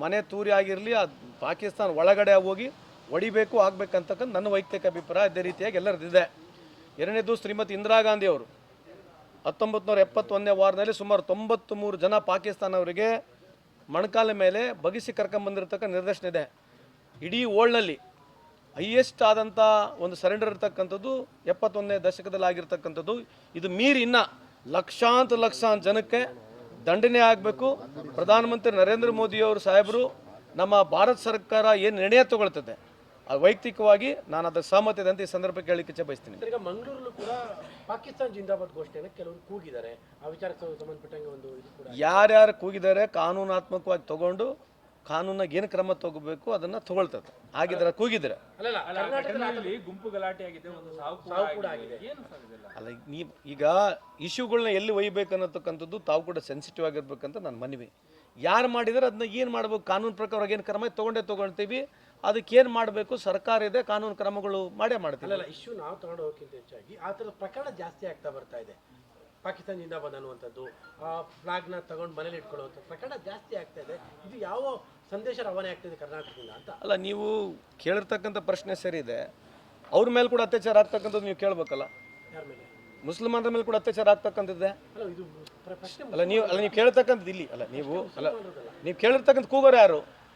ಮನೆ ತೂರಿ ಆಗಿರಲಿ, ಆ ಪಾಕಿಸ್ತಾನ ಒಳಗಡೆ ಹೋಗಿ ಹೊಡಿಬೇಕು, ಆಗ್ಬೇಕಂತಕ್ಕಂಥ ನನ್ನ ವೈಯಕ್ತಿಕ ಅಭಿಪ್ರಾಯ ಅದೇ ರೀತಿಯಾಗಿ ಎಲ್ಲರದಿದೆ ಎರಡನೇದು ಶ್ರೀಮತಿ ಇಂದಿರಾ ಗಾಂಧಿ ಅವರು. ಹತ್ತೊಂಬತ್ತು ನೂರ ಎಪ್ಪತ್ತೊಂದನೇ ವಾರದಲ್ಲಿ ಸುಮಾರು ತೊಂಬತ್ತು ಮೂರು ಜನ ಪಾಕಿಸ್ತಾನವರಿಗೆ ಮಣಕಾಲ ಮೇಲೆ ಬಗಿಸಿ ಕರ್ಕೊಂಬಂದಿರತಕ್ಕ ನಿರ್ದೇಶನ ಇದೆ. ಇಡೀ ವರ್ಲ್ಡ್ನಲ್ಲಿ ಹೈಯೆಸ್ಟ್ ಆದಂಥ ಒಂದು ಸರೆಂಡರ್ ಇರ್ತಕ್ಕಂಥದ್ದು ಎಪ್ಪತ್ತೊಂದನೇ ದಶಕದಲ್ಲಿ ಆಗಿರ್ತಕ್ಕಂಥದ್ದು ಇದು ಮೀರಿ ಇನ್ನ ಲಕ್ಷಾಂತರ ಲಕ್ಷಾಂತರ ಜನಕ್ಕೆ ದಂಡನೆ ಆಗಬೇಕು. ಪ್ರಧಾನಮಂತ್ರಿ ನರೇಂದ್ರ ಮೋದಿಯವರು ಸಾಹೇಬರು ನಮ್ಮ ಭಾರತ ಸರ್ಕಾರ ಏನು ನಿರ್ಣಯ ತಗೊಳ್ತದೆ? ಅದು ವೈಯಕ್ತಿಕವಾಗಿ ನಾನು ಅದಕ್ಕೆ ಸಹಮತ ಇದೆ ಅಂತ ಈ ಸಂದರ್ಭಕ್ಕೆ ಕೇಳಲಿಕ್ಕೆ ಇಚ್ಛೆ ಬಯಸ್ತೀನಿ ಈಗ ಮಂಗಳೂರಲ್ಲೂ ಕೂಡ ಪಾಕಿಸ್ತಾನ ಜಿಂದಾಬಾದ್ ಘೋಷಣೆಯನ್ನು ಕೆಲವರು ಕೂಗಿದ್ದಾರೆ. ಆ ವಿಚಾರಕ್ಕೆ ಸಂಬಂಧಪಟ್ಟಂಗೆ ಒಂದು ಇದು ಕೂಡ ಯಾರ್ಯಾರು ಕೂಗಿದ್ದಾರೆ ಕಾನೂನಾತ್ಮಕವಾಗಿ ತಗೊಂಡು ಕಾನೂನಾಗ ಏನು ಕ್ರಮ ತಗೋಬೇಕು ಅದನ್ನ ತಗೊಳ್ತದೆ. ಆಗಿದ್ರೆ ಕೂಗಿದ್ರೆ. ಗುಂಪು ಗಲಾಟೆ ಆಗಿದೆ ಅಲ್ಲ ನೀವು ಈಗ ಇಶ್ಯೂಗಳನ್ನ ಎಲ್ಲಿ ಒಯ್ಬೇಕು ಅನ್ನತಕ್ಕಂಥದ್ದು ತಾವು ಕೂಡ ಸೆನ್ಸಿಟಿವ್ ಆಗಿರ್ಬೇಕಂತ ನನ್ನ ಮನವಿ. ಯಾರು ಮಾಡಿದ್ರೆ ಅದನ್ನ ಏನು ಮಾಡಬೇಕು? ಕಾನೂನು ಪ್ರಕಾರ ಏನು ಕ್ರಮ ತಗೊಂಡೇ ತೊಗೊಳ್ತೀವಿ. ಅದಕ್ಕೆ ಏನು ಮಾಡಬೇಕು? ಸರ್ಕಾರ ಇದೆ ಕಾನೂನು ಕ್ರಮಗಳು ಮಾಡೇ ಮಾಡ್ತೀವಿ. ಇಶ್ಯೂ ನಾವು ತಗೊಂಡು ಹೋಗೋಕ್ಕಿಂತ ಹೆಚ್ಚಾಗಿ ಆ ಥರದ ಪ್ರಕರಣ ಜಾಸ್ತಿ ಆಗ್ತಾ ಬರ್ತಾ ಇದೆ. ಪಾಕಿಸ್ತಾನ ಜಿಂದಾಬಾದ್ ಅನ್ನುವಂಥದ್ದು ಆ ಫ್ಲಾಗ್ನ ತಗೊಂಡು ಮನೇಲಿ ಇಟ್ಕೊಳ್ಳುವಂಥ ಪ್ರಕರಣ ಜಾಸ್ತಿ ಆಗ್ತಾ ಇದೆ. ಇದು ಯಾವ ಸಂದೇಶ ರವಾನೆ ಆಗ್ತಿದೆ ಕರ್ನಾಟಕದಿಂದ ಅಂತ? ಅಲ್ಲ ನೀವು ಕೇಳಿರ್ತಕ್ಕಂಥ ಪ್ರಶ್ನೆ ಸರಿ ಇದೆ. ಅವ್ರ ಮೇಲೆ ಕೂಡ ಅತ್ಯಾಚಾರ ಆಗ್ತಕ್ಕಂಥದ್ದು ನೀವು ಕೇಳಬೇಕಲ್ಲ. ಯಾರ ಮೇಲೆ? ಮುಸ್ಲಿಮರ ಮೇಲೆ ಕೂಡ ಅತ್ಯಾಚಾರ ಆಗ್ತಕ್ಕಂಥದ್ದೇ? ಅಲ್ಲ ಇದು ಪ್ರ- ಪ್ರಶ್ನೆ ಅಲ್ಲ ನೀವು ಅಲ್ಲ ನೀವು ಕೇಳ್ತಕ್ಕಂಥದ್ದು ಇಲ್ಲಿ. ಅಲ್ಲ ನೀವು ಅಲ್ಲ. ನೀವು ಕೇಳಿರ್ತಕ್ಕಂಥ ಕೂಗೋರು ಯಾರು?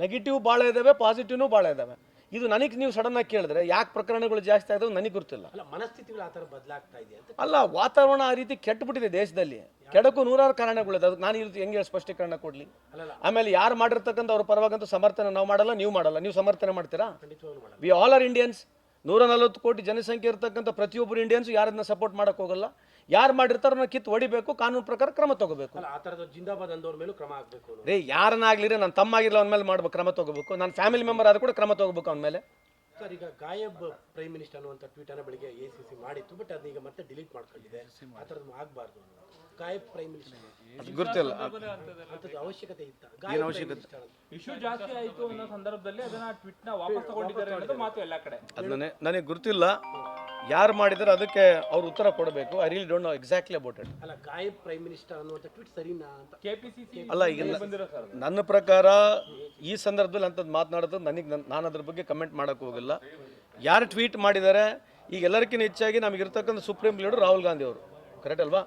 ನೆಗೆಟಿವ್ ಭಾಳ ಇದ್ದಾವೆ ಪಾಸಿಟಿವ್ನು ಭಾಳ ಇದ್ದಾವೆ ಇದು ನನಗೆ ನೀವು ಸಡನ್ ಆಗಿ ಕೇಳಿದ್ರೆ ಯಾಕೆ ಪ್ರಕರಣಗಳು ಜಾಸ್ತಿ ಆದವು ನನಗೆ ಗೊತ್ತಿಲ್ಲ. ಅಲ್ಲ ಮನಸ್ಥಿತಿಗಳು ಆ ಥರ ಬದಲಾಗ್ತಾ ಇದೆ ಅಂತ? ಅಲ್ಲ ವಾತಾವರಣ ಆ ರೀತಿ ಕೆಟ್ಟುಬಿಟ್ಟಿದೆ ದೇಶದಲ್ಲಿ. ಕೆಡಕು ನೂರಾರು ಕಾರಣಗಳಿದೆ ಅದಕ್ಕೆ ನಾನು ಇಲ್ಲಿ ಹೆಂಗೆ ಸ್ಪಷ್ಟೀಕರಣ ಕೊಡಲಿ? ಆಮೇಲೆ ಯಾರು ಮಾಡಿರ್ತಕ್ಕಂಥ ಅವ್ರ ಪರವಾಗಂತೂ ಸಮರ್ಥನೆ ನಾವು ಮಾಡಲ್ಲ ನೀವು ಮಾಡಲ್ಲ. ನೀವು ಸಮರ್ಥನೆ ಮಾಡ್ತೀರಾ? ವಿ ಆಲ್ ಆರ್ ಇಂಡಿಯನ್ಸ್ ನೂರ ನಲವತ್ತು ಕೋಟಿ ಜನಸಂಖ್ಯೆ ಇರತಕ್ಕಂಥ ಪ್ರತಿಯೊಬ್ಬರು ಇಂಡಿಯನ್ಸ್ ಯಾರನ್ನ ಸಪೋರ್ಟ್ ಮಾಡಕ್ ಹೋಗಲ್ಲ? ಯಾರು ಮಾಡಿರ್ತಾರೋ ಅವ್ರನ್ನ ಕಿತ್ತು ಹೊಡಿಬೇಕು ಕಾನೂನು ಪ್ರಕಾರ ಕ್ರಮ ತಗೋಬೇಕು. ಆ ಥರದ ಜಿಂದಾಬಾದ್ ಅಂದವ್ರ ಮೇಲೂ ಕ್ರಮ ಆಗಬೇಕು. ರೇ ಯಾರನ್ನಾಗ್ಲಿರಿ ನನ್ನ ತಮ್ಮ ಆಗಿರಲ್ಲ ಅವನ ಮೇಲೆ ಮಾಡ್ಬೇಕು ಕ್ರಮ ತಗೋಬೇಕು. ನನ್ನ ಫ್ಯಾಮಿಲಿ ಮೆಂಬರ್ ಆದ್ರೂ ಕೂಡ ಕ್ರಮ ತಗೋಬೇಕು ಅವನ ಮೇಲೆ. ಸರ್ ಈಗ ಗಾಯಬ್ ಪ್ರೈಮ್ ಮಿನಿಸ್ಟರ್ ಅನ್ನುವಂಥ ಟ್ವೀಟ್ ಅನ್ನ ಬೆಳಿಗ್ಗೆ ಎ ಸಿ ಸಿ ಮಾಡಿತ್ತು ಬಟ್ ಅದನ್ನ ಈಗ ಮತ್ತೆ ಡಿಲೀಟ್ ಮಾಡ್ಕೊಂಡಿದೆ. ಆ ಥರದ್ದು ಆಗಬಾರ್ದು ಗಾಯಬ್ ಪ್ರೈಮ್ ಮಿನಿಸ್ಟರ್ ಗೊತ್ತಿಲ್ಲ. ಅಂಥದ್ದು ಅವಶ್ಯಕತೆ ಇತ್ತ? ಗಾಯಬ್ ಅವಶ್ಯಕತೆ? ಇಶ್ಯೂ ಜಾಸ್ತಿ ಆಯ್ತು ಅನ್ನೋ ಸಂದರ್ಭದಲ್ಲಿ ಅದನ್ನ ಟ್ವಿಟ್ನ ವಾಪಸ್ ತಗೊಂಡಿದ್ದಾರೆ ಅನ್ನೋದು ಮಾತು ಎಲ್ಲ ಕಡೆ. ಅದನ್ನೇ ನನಗೆ ಗೊತ್ತಿಲ್ಲ. ಯಾರು ಮಾಡಿದ್ರೆ ಅದಕ್ಕೆ ಅವ್ರು ಉತ್ತರ ಕೊಡಬೇಕು. I really don't know exactly about it ಅಲ್ಲ ಗಾಯಬ್ ಪ್ರೈಮ್ ಮಿನಿಸ್ಟರ್ ಅನ್ನುವಂತ ಟ್ವೀಟ್ ಸರಿನಾ ಅಂತ? ಕೆಪಿಸಿಸಿ ಅಲ್ಲ ಈಗ ನನ್ನ ಪ್ರಕಾರ ಈ ಸಂದರ್ಭದಲ್ಲಿ ಅಂಥದ್ದು ಮಾತನಾಡೋದು ನನಗೆ ನಾನು ಅದ್ರ ಬಗ್ಗೆ ಕಮೆಂಟ್ ಮಾಡಕ್ಕೆ ಹೋಗಿಲ್ಲ. ಯಾರು ಟ್ವೀಟ್ ಮಾಡಿದ್ದಾರೆ ಈಗ ಎಲ್ಲರಿಗಿಂತ ಹೆಚ್ಚಾಗಿ ನಮಗಿರ್ತಕ್ಕಂಥ ಸುಪ್ರೀಂ ಲೀಡರ್ ರಾಹುಲ್ ಗಾಂಧಿ ಅವರು. ಕರೆಕ್ಟ್ ಅಲ್ವಾ?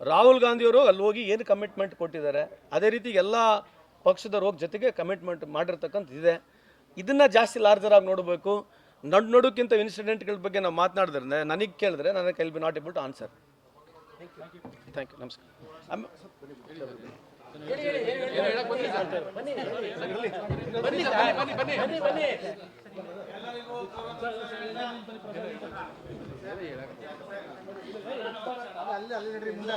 ರಾಹುಲ್ ಗಾಂಧಿ ಅವರು ಅಲ್ಲಿ ಹೋಗಿ ಏನು ಕಮಿಟ್ಮೆಂಟ್ ಕೊಟ್ಟಿದ್ದಾರೆ, ಅದೇ ರೀತಿ ಎಲ್ಲ ರೋಗ ಜೊತೆಗೆ ಕಮಿಟ್ಮೆಂಟ್ ಇದೆ. ಇದನ್ನ ಜಾಸ್ತಿ ಲಾರ್ಜರ್ ಆಗಿ ನೋಡಬೇಕು. ನಡು, ನಡುಕ್ಕಿಂತ ಇನ್ಸಿಡೆಂಟ್ಗಳ ಬಗ್ಗೆ ನಾವು ಮಾತನಾಡಿದ್ರೆ ನನಗೆ ಕೇಳಿದ್ರೆ ನನಗೆ ಕೈಲ್ be not able to answer thank you ನಮಸ್ಕಾರ. ಅಲ್ಲಿ